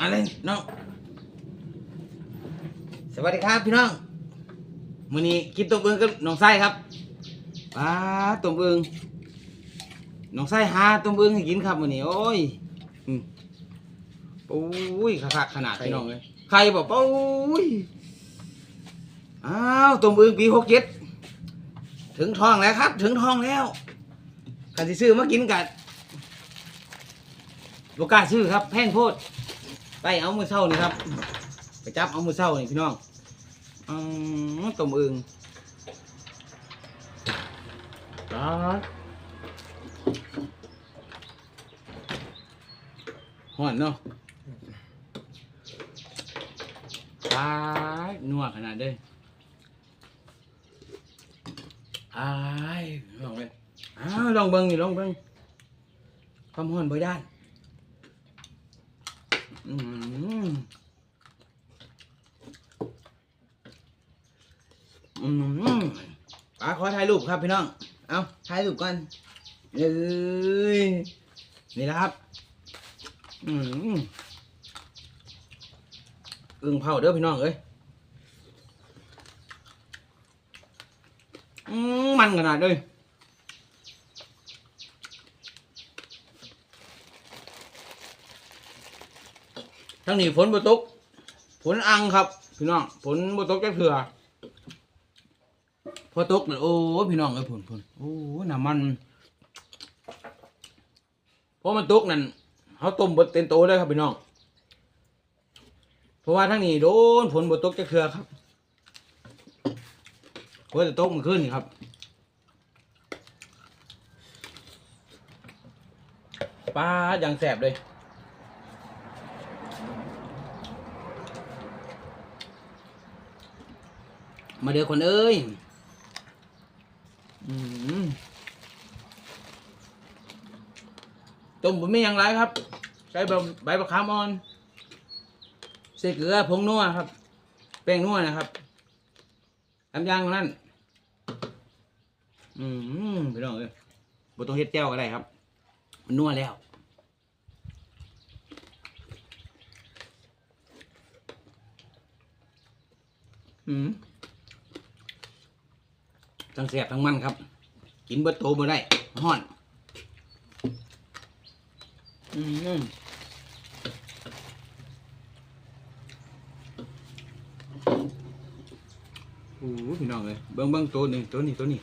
อะไรน้อง สวัสดีครับพี่น้องมื้อนี้กินต้มอึ่งกับน้องไส้ครับปลาต้มอึ่งน้องไส้หาต้มอึ่งให้กินครับมื้อนี้โอ้ยอืมโอ้ยคักๆขนาดพี่น้องเลยใครบอกโอ้ยอ้าวต้มอึ่งปีหกเจ็ดถึงท้องแล้วครับ ถึงท้องแล้วกันที่ซื้อมากินกันโลกล้าซื้อครับ แพงโพด ไปเอามือเศร้านี่ครับ ไปจับเอามือเศร้านี่พี่น้องอืมต้มอึงตาดห่อนเนาะตายนัวขนาดเด้อายลองเลยอ้าวลองเบิ้งนี่ลองเบิ้งความห่อนบ่ย่านอืมอืม ป้าขอถ่ายรูปครับพี่น้อง เอาถ่ายรูปก่อนเอ้ยนี่นะครับ อืมอึ่งเผาเด้อพี่น้องเอ้ยอืมมันขนาดเลย ทั้งนี้ฝนบ่ตกฝนอังครับ พี่น้องฝนบ่ตกจักเถื่อพอตกเนี่ยโอ้พี่น้องเอ้ยฝนฝนโอ้ยน้ำมันเพอมันตกนั่นเขาต้มบดเต็มโตเลยครับพี่น้อง เพราะว่าทั้งนี้โดนฝนบ่ตกจักเถื่อครับเพราะจะตกมันขึ้นครับปลาอย่างแสบเลย มาเด้อคนเอ้ยอืมต้มผมไม่ยังไรครับ ใช้ใบใบมะขามอ่อนใส่เกลือผงนัวครับ แป้งนัวนะครับทำย่างนั่น อืมพี่น้องเอ้ยบต้องเฮ็ดแจ้วก็ได้ครับ มันนัวแล้วอืม ทั้งแสบทั้งมันครับ กินเบิดโตมาได้ห้อนอืมโอ้พี่น้องเลยเบิ้งเบิ้งตัวหนึ่งตัวนี้ตัวนี้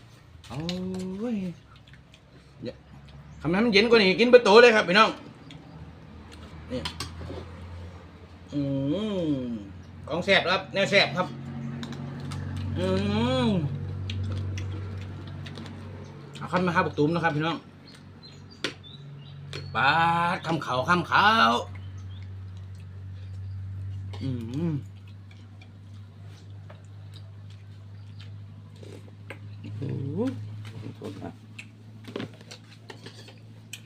โอ้ยอย่าทำให้นเย็นกว่านี้กินเบิดโตเลยครับพี่น้องนี่อืมของแสบครับแนวแสบครับ อืม เอาขั้นมาครับบุกตุ้มนะครับพี่น้องปาดคำเขาคำเขาอืมโอ้โห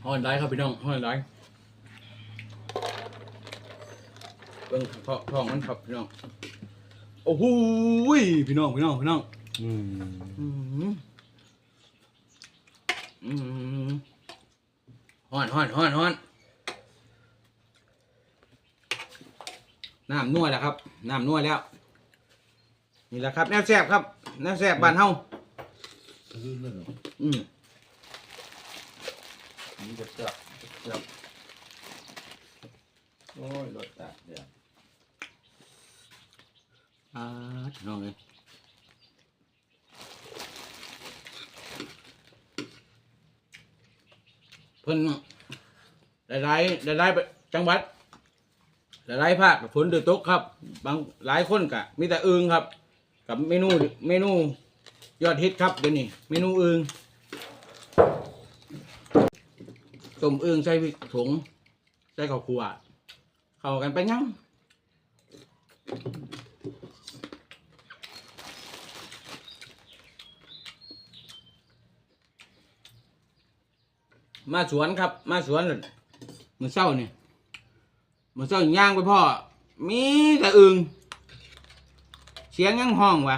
ห้อนได้ครับพี่น้องห้อนได้เบิ่งท้องท้องมันครับพี่น้อง โอ้โหยพี่น้องพี่น้องพี่น้อง อืมอืมอืม ฮ้อนฮ้อนฮ้อนฮ้อนน้ำนัวแล้วครับน้ำนัวแล้ว นี่แหละครับแนวแซ่บครับแนวแซ่บบ้านเฮาลื่นเลยเหรออืมนี่จะจับจับโอ้ยรถจับเดี๋ยวอ่าน้องเลย พิ่นหลายๆหลายจังหวัดหลายๆภาคฝนตกตกครับ บางหลายคนกะมีแต่อึงครับ กับเมนูเมนูยอดฮิตครับเดี๋ยวนี้เมนูอึงต้มอึงใส่พริกผงใส่ข้าวคั่วเข้ากันไปยัง มาสวนครับ มาสวนเลยมือเศร้านี่ยมือเศร้าย่างไปพ่อ มีแต่อึงเสียงยังห้องวะ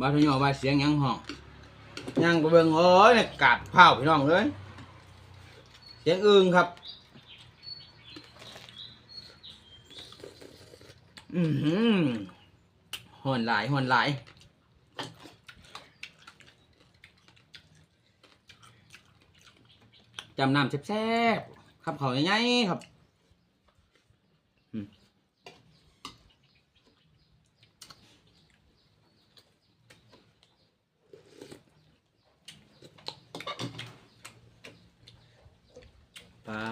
บาทยอว่าเสียงยังห้องย่างไปเบิ่งโอ้ยเนี่ยกาดเผาพี่น้องเลยเสียงอึงครับ อือหือหอนหลายหอนหลาย จำน้ำแซ่บๆครับเขาง่ายๆครับปลา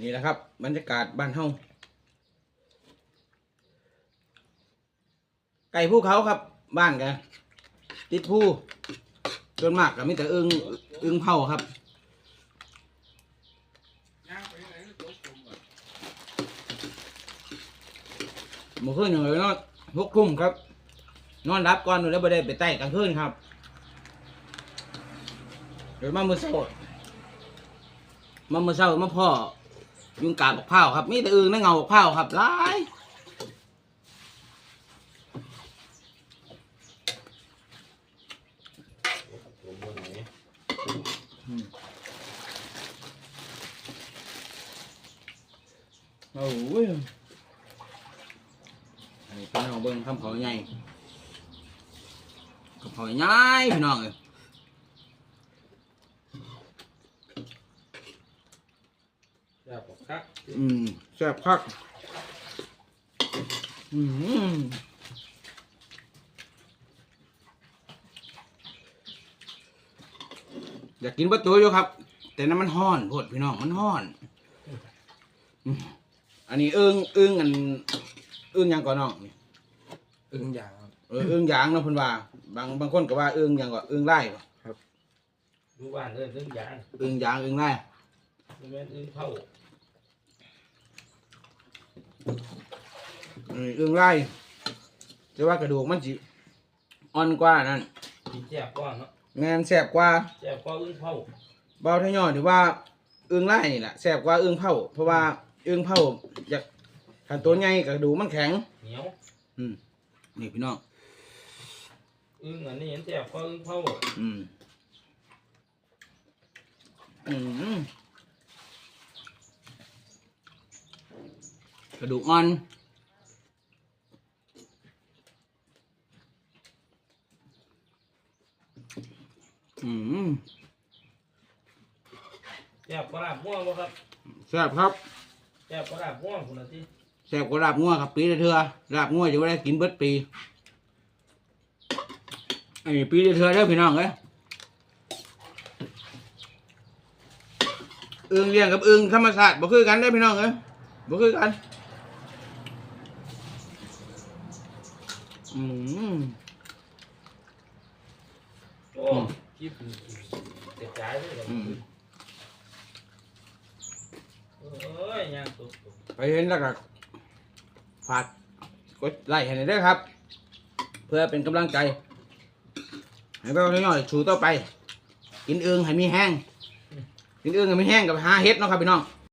นี่แหละครับ บรรยากาศบ้านเฮา ไก่ภูเขาครับ บ้านกันติดภูส่วนมากก็มีแต่อึงอึงเผาครับเมื่อคืนอย่างไรนอนหกทุ่มครับ นอนรับก่อนหนูแล้วไม่ได้ไปใต้กลางคืนครับเดี๋ยวมามื่อเช้ามามือเช้ามาพ่อยุงกาบกเผาครับมีแต่อึงนั่งเงาบกเผาครับหลาย ตัวบนนี้ โอ้ยอันนี้พี่น้องเบิ้งคำเขาใหญ่คำเขาใหญ่พี่น้องเอ้ยแซ่บปคักอืมแซ่บคักอืมอยากกินประตูอยู่ครับ แต่นั้นมันห้อนโพดพี่น้องมันห้อน อืม อันนี้เอิงเอิงอันเอิงหยังก่อนน้องนี่อึ้งอย่างครับ เออเอิงหยางเนาะเพิ่นว่า บางบางคนก็ว่าเอิงหยังก็เอิงไร่บ่ดูบ้านเอิ้นอึ้งอย่างเอิงหยางเอิงไร่มันแม่นอึ้งเผาเออเอิงไร่แต่ว่ากระดูกมันสิอ่อนกว่านั่นกินแซ่บกว่าเนาะแม่นแซ่บกว่าแซ่บกว่าอึ้งเผาเบาทะยอหรือว่าเอิงไร่นี่แหละแซ่บกว่าเอิงเผาเพราะว่า เอิงเผาอยากถ้าตัวใหญ่กระดูกมันแข็ง เหนียวอืมนี่พี่น้องอึ้งอันนี้เห็นแซ่บกว่าอึ้งเผาอืมอืมกระดูกอ่อนอืม แซ่บกว่าลาบม่วงบ่ครับ แซ่บครับ แซ่บกว่าลาบม่วงพุ่นน่ะติแซ่บกว่าลาบงัวครับปีละเทือลาบงัวจะไม่ได้กินเบิดปีอันนี้ปีละเทือเด้อพี่น้องเอ้ยอึงเลี้ยงกับอึงธรรมชาติบ่คือกันเด้อพี่น้องเอ้ยบ่คือกันอืม โอ้คิดกระจายเลยครับ อืม เอ้ ยางตุ๊บไปเห็นแล้วก็ฝากกดไลค์ให้หน่อยเด้อครับ เพื่อเป็นกำลังใจ ให้เราหน่อยๆชูต่อไป กินเอิงให้มีแห้ง กินเอิงให้มีแห้งกับหาเฮ็ดเนาะครับพี่น้อง